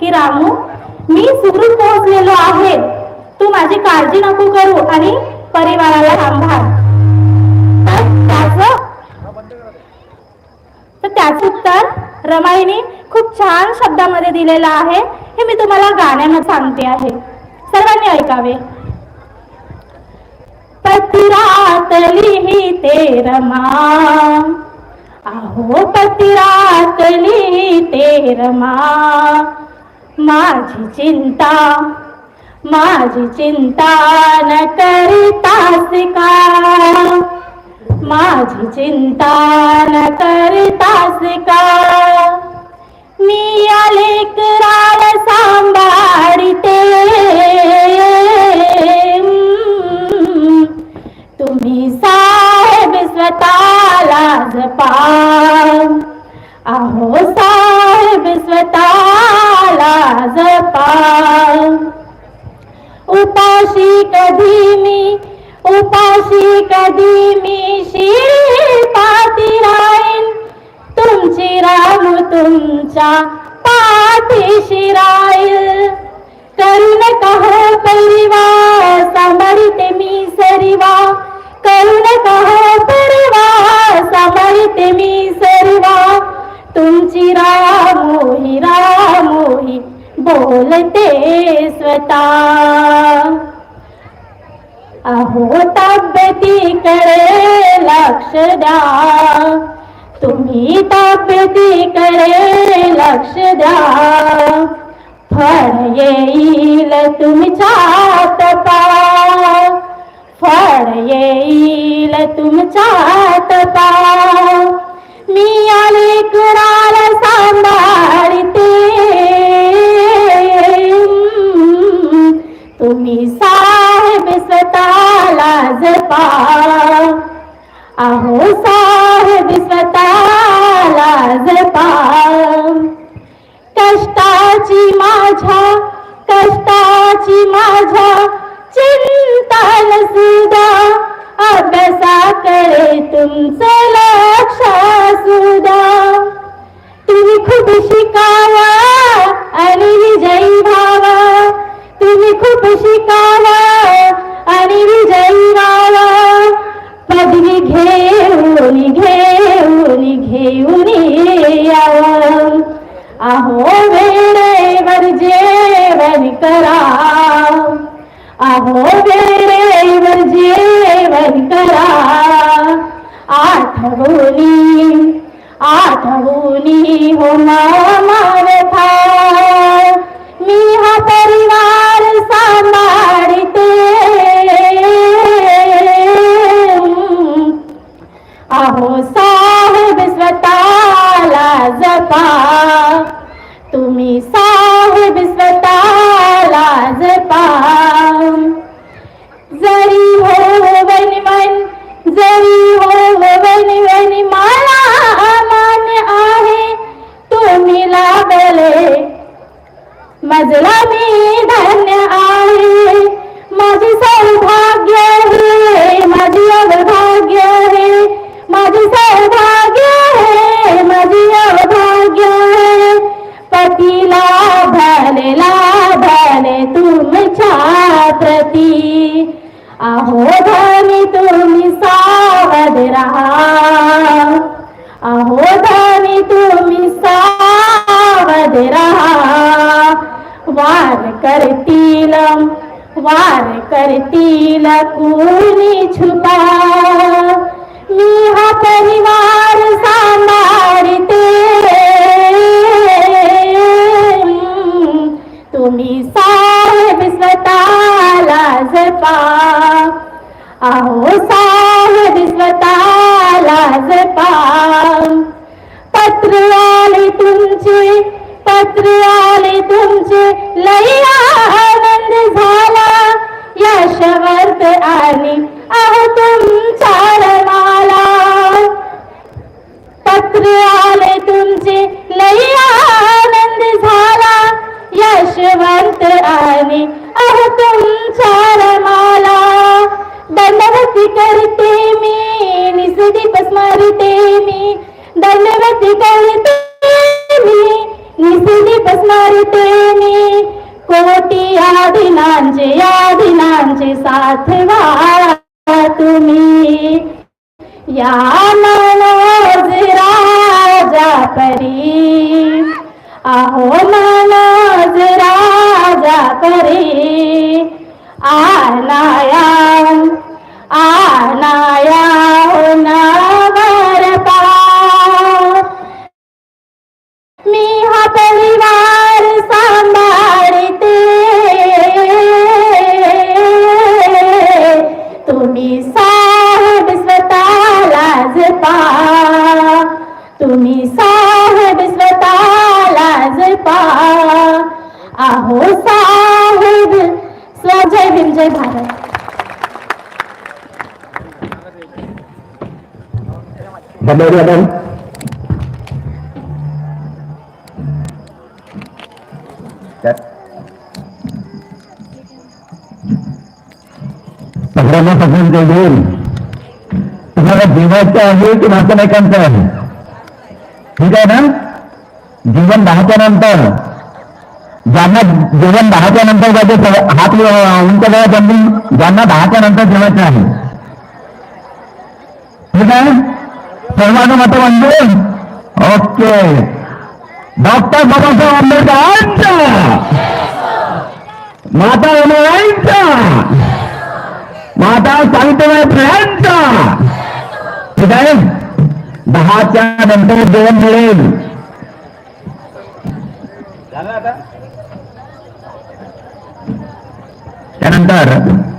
की रामू मी सुखरूप पोहोचलेलो आहे. तू माझी काळजी नको करू आणि परिवाराला सांभाळ. तर त्याचं तर त्याचं उत्तर रमाईने खूप छान शब्दामध्ये दिलेलं आहे. हे मी तुम्हाला गाण्यानं सांगते आहे. सर्वांनी ऐकावे. पतिरातली ही ते रमा. अहो पतिरातली ते रमा. माझी चिंता माझी चिंता न करितास का माझी चिंता न करतास का मी आले करार सांभाळते. तुम्ही साहेब स्वतःला जपा जपाल उपाशी कधी मी उपाशी कधी मी शिरपाती राहीन. तुमची राहू तुमच्या पाठीशी राहील. बोलते स्वतः अहो तब्येतीकडे लक्ष द्या। तुम्ही तब्येतीकडे लक्ष द्या। फळ येईल तुमच्या तपा फळ येईल तुमच्या अहो साहेब स्वतःला जपा. कष्टाची माझ्या कष्टाची माझ्या चिंता सुद्धा. अभ्यासाकडे तुमचं लक्ष सुद्धा. करा अहो देवर जेवण करा आठवणी आठवणी हो मानथा अहो धनी तुम्ही सावध रहा. अहो धनी तुम्ही सावध रहा. वार करतील वार करतील कुणी छुपा. मी हा परिवार सांभाळते तुम्ही साहेब स्वतःला जपा. अहो साहेब स्वतःला जपा. पत्र आले तुमचे पत्र आले तुमचे. लई आनंद झाला यशवर्त आणि अहो तुमचा रमाला. पत्र आले यशवंत आणि अहो तुमचा रमाला दंडवती करते मी निसदीप स्मरते मी. दंडवती करते मी निसदीप स्मरते मी. कोटी आदिनांचे आदिनांचे साथ साथवा तुम्ही. या मनोज राजा परी. आहो मनोज राजा परी आनाया आहो साहेब स्वजय भीम जय भारत. धन्यवाद सगळ्यांना पसंत येईल तुम्हाला जीवाचं आहे की नातेवाईकांचं आहे ठीक आहे ना? जीवन दहाच्या नंतर. ज्यांना जेवण दहाच्या नंतर जायचे हात उंच द्या त्यांनी ज्यांना दहाच्या नंतर जेवायचं आहे. ठीक आहे? सर्वांना मत मंजूर ओके. डॉक्टर बाबासाहेब आंबेडकरांचा माता उमाईंचा माता सावित्रीबाई फुल्यांचा! ठीक आहे? दहाच्या नंतर जेवण मिळेल. त्यानंतर